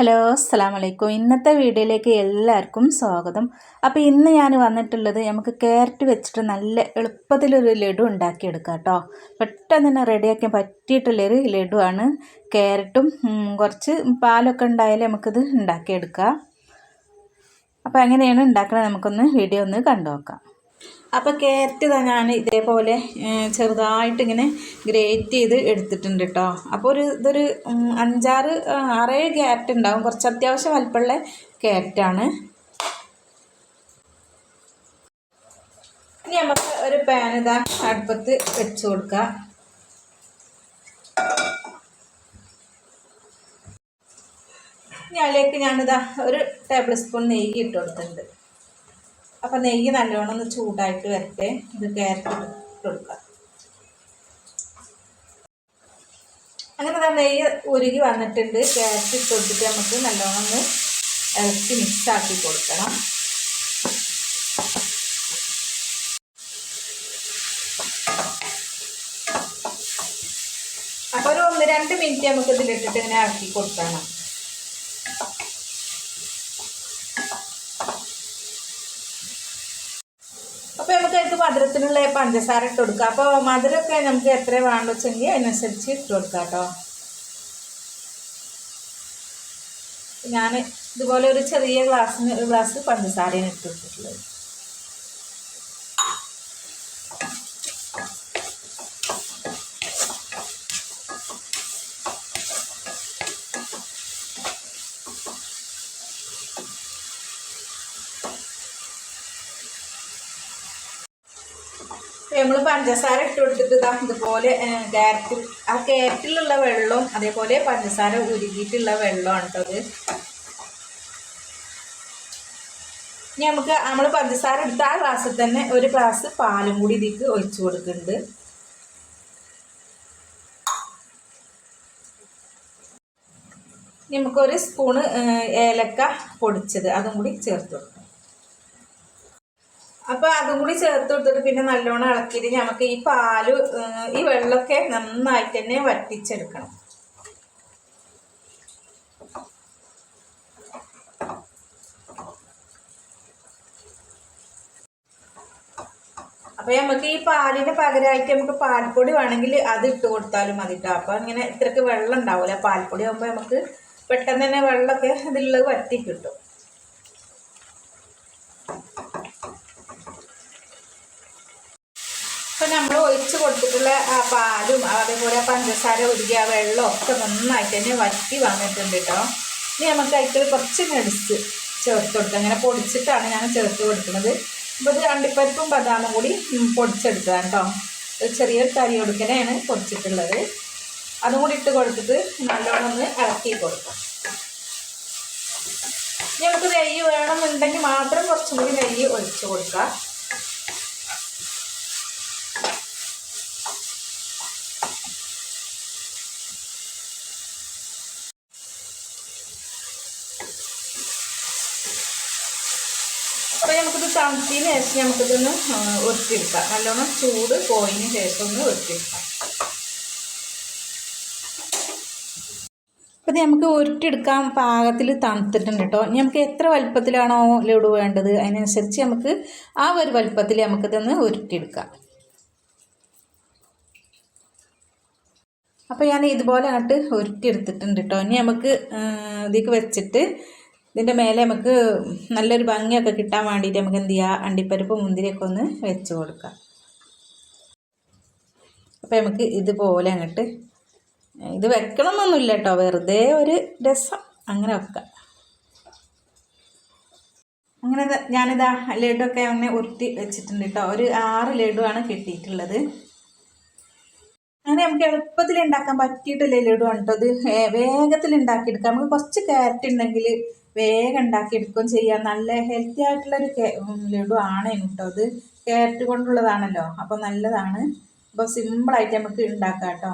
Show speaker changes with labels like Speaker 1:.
Speaker 1: Hello അസ്സാം വലൈക്കും ഇന്നത്തെ വീഡിയോയിലേക്ക് എല്ലാവർക്കും സ്വാഗതം. അപ്പോൾ ഇന്ന് ഞാൻ വന്നിട്ടുള്ളത് നമുക്ക് ക്യാരറ്റ് വെച്ചിട്ട് നല്ല എളുപ്പത്തിലൊരു ലഡു ഉണ്ടാക്കിയെടുക്കാം കേട്ടോ. പെട്ടെന്ന് തന്നെ റെഡിയാക്കാൻ പറ്റിയിട്ടുള്ളൊരു ലഡുവാണ് ക്യാരറ്റും. ഉം, കുറച്ച് പാലൊക്കെ ഉണ്ടായാലും നമുക്കിത് ഉണ്ടാക്കിയെടുക്കാം. അപ്പോൾ എങ്ങനെയാണ് ഉണ്ടാക്കണത് നമുക്കൊന്ന് വീഡിയോ ഒന്ന് കണ്ടു നോക്കാം. അപ്പോൾ ക്യാരറ്റ് ഞാൻ ഇതേപോലെ ചെറുതായിട്ട് ഇങ്ങനെ ഗ്രേറ്റ് ചെയ്ത് എടുത്തിട്ടുണ്ട് കേട്ടോ അപ്പോൾ ഒരു ഇതൊരു അഞ്ചാറ് ആറേഴ് ക്യാരറ്റ് ഉണ്ടാവും. കുറച്ച് അത്യാവശ്യം വലിപ്പമുള്ള ക്യാരറ്റാണ് ഇനി നമുക്ക് ഒരു പാൻ അടുപ്പത്ത് വെച്ച് കൊടുക്കാം. ഇനി അതിലേക്ക് ഞാനിതാ ഒരു ടേബിൾ സ്പൂൺ നെയ്യ് ഇട്ട് കൊടുത്തിട്ടുണ്ട്. അപ്പം നെയ്യ് നല്ലോണം ഒന്ന് ചൂടായിട്ട് വരട്ടെ. ഇത് ക്യാരറ്റ് കൊടുക്കാം. അങ്ങനെ നെയ്യ് ഉരുകി വന്നിട്ടുണ്ട്. ക്യാരറ്റ് ഇട്ട് കൊടുത്തിട്ട് നമുക്ക് നല്ലോണം ഒന്ന് ഇറക്കി മിക്സ് ആക്കി കൊടുക്കണം. അപ്പോൾ ഒരു ഒന്ന് രണ്ട് മിനിറ്റ് നമുക്ക് ഇതിലിട്ടിട്ട് ഇങ്ങനെ ഇറക്കി കൊടുക്കണം. അപ്പോൾ നമുക്ക് അതിന് മധുരത്തിനുള്ള പഞ്ചസാര ഇട്ട് കൊടുക്കാം. അപ്പോൾ മധുരമൊക്കെ നമുക്ക് എത്ര വേണ്ട വെച്ചെങ്കിൽ അതിനനുസരിച്ച് ഇട്ട് കൊടുക്കാം കേട്ടോ. ഞാൻ ഇതുപോലെ ഒരു ചെറിയ ഗ്ലാസ്സിന് ഒരു ഗ്ലാസ് പഞ്ചസാരയാണ് ഇട്ട് കൊടുത്തിട്ടുള്ളത്. നമ്മൾ പഞ്ചസാര ഇട്ട് കൊടുത്തിട്ട് ഇതാ ഇതുപോലെ ക്യാരറ്റ് ആ ക്യാരറ്റിലുള്ള വെള്ളവും അതേപോലെ പഞ്ചസാര ഉരുകിയിട്ടുള്ള വെള്ളമാണ് കേട്ടോ ഇനി നമുക്ക് നമ്മൾ പഞ്ചസാര എടുത്ത ആ ഗ്ലാസ്സിൽ തന്നെ ഒരു ഗ്ലാസ് പാലും കൂടി ഇതിക്ക് ഒഴിച്ചു കൊടുക്കുന്നുണ്ട്. നമുക്കൊരു സ്പൂണ് ഏലക്ക പൊടിച്ചത് അതും കൂടി ചേർത്ത് കൊടുക്കാം. അപ്പൊ അതും കൂടി ചേർത്ത് കൊടുത്തിട്ട് പിന്നെ നല്ലോണം ഇളക്കിയിട്ട് നമുക്ക് ഈ പാൽ ഈ വെള്ളമൊക്കെ നന്നായിട്ട് തന്നെ വറ്റിച്ചെടുക്കണം. അപ്പൊ നമുക്ക് ഈ പാലിന് പകരമായിട്ട് നമുക്ക് പാൽപ്പൊടി വേണമെങ്കിൽ അത് ഇട്ട് കൊടുത്താലും മതി കേട്ടോ അപ്പൊ ഇങ്ങനെ ഇത്രക്ക് വെള്ളം ഉണ്ടാവില്ല പാൽപ്പൊടി ആകുമ്പോൾ നമുക്ക് പെട്ടെന്ന് തന്നെ വെള്ളമൊക്കെ ഇതിലുള്ളത് വറ്റി കിട്ടും. നമ്മൾ ഒഴിച്ച് കൊടുത്തിട്ടുള്ള ആ പാലും അതേപോലെ പഞ്ചസാര ഉരുകിയ ആ വെള്ളം ഒക്കെ നന്നായിട്ട് തന്നെ വറ്റി വന്നിട്ടുണ്ട് കേട്ടോ ഇനി നമുക്ക് അതിൽ കുറച്ച് നട്സ് ചേർത്ത് കൊടുക്കാം. അങ്ങനെ പൊടിച്ചിട്ടാണ് ഞാൻ ചേർത്ത് കൊടുക്കുന്നത്. അപ്പോൾ ഇത് അണ്ടിപ്പരിപ്പും ബദാമും കൂടി പൊടിച്ചെടുത്തതാണ് കേട്ടോ ഒരു ചെറിയൊരു കറി കൊടുക്കലാണ് പൊടിച്ചിട്ടുള്ളത്. അതും കൂടി ഇട്ട് കൊടുത്തിട്ട് നല്ലോണം ഒന്ന് ഇളക്കി കൊടുക്കാം. ഇനി നമുക്ക് നെയ്യ് വേണമെന്നുണ്ടെങ്കിൽ മാത്രം കുറച്ചും കൂടി നെയ്യ് ഒഴിച്ച് കൊടുക്കാം. അപ്പോൾ നമുക്കിത് തണുത്തതിന് ശേഷം നമുക്കിതൊന്ന് ഒറ്റിയെടുക്കാം നല്ലോണം ചൂട് പോയതിന് ശേഷം ഒന്ന് അപ്പോൾ ഇത് നമുക്ക് ഉരുട്ടിയെടുക്കാൻ പാകത്തിൽ തണുത്തിട്ടുണ്ട് കേട്ടോ നമുക്ക് എത്ര വലുപ്പത്തിലാണോ ലഡു വേണ്ടത്? അതിനനുസരിച്ച് നമുക്ക് ആ ഒരു വലുപ്പത്തിൽ നമുക്കിതൊന്ന് ഉരുട്ടിയെടുക്കാം. അപ്പോൾ ഞാൻ ഇതുപോലെ അങ്ങോട്ട് ഉരുട്ടിയെടുത്തിട്ടുണ്ട് കേട്ടോ ഇനി നമുക്ക് ഇതിലേക്ക് വെച്ചിട്ട് ഇതിന്റെ മേലെ നമുക്ക് നല്ലൊരു ഭംഗിയൊക്കെ കിട്ടാൻ വേണ്ടിയിട്ട് നമുക്ക് എന്ത് ചെയ്യുക അണ്ടിപ്പരിപ്പ് മുന്തിരിയൊക്കെ ഒന്ന് വെച്ച് കൊടുക്കാം. അപ്പോൾ നമുക്ക് ഇതുപോലെ അങ്ങോട്ട് ഇത് വെക്കണമെന്നൊന്നുമില്ല കേട്ടോ. വെറുതെ ഒരു രസം. അങ്ങനെ വെക്കാം. അങ്ങനെ ഞാനിതാ ലഡുവൊക്കെ അങ്ങനെ ഉരുട്ടി വെച്ചിട്ടുണ്ട് കേട്ടോ. ഒരു ആറ് ലഡുവാണ് കിട്ടിയിട്ടുള്ളത്. അങ്ങനെ നമുക്ക് എളുപ്പത്തിൽ ഉണ്ടാക്കാൻ പറ്റിയിട്ടില്ല ലഡു ആണ് കേട്ടോ. ഇത് വേഗത്തിൽ ഉണ്ടാക്കിയെടുക്കാം. നമുക്ക് കുറച്ച് കാരറ്റ് ഉണ്ടെങ്കിൽ വേഗം ഉണ്ടാക്കിയെടുക്കുകയും ചെയ്യാം. നല്ല ഹെൽത്തി ആയിട്ടുള്ളൊരു ലഡു ആണ് കേട്ടോ അത് ക്യാരറ്റ് കൊണ്ടുള്ളതാണല്ലോ. അപ്പോൾ നല്ലതാണ്. അപ്പോൾ സിമ്പിളായിട്ട് നമുക്ക് ഉണ്ടാക്കാം കേട്ടോ.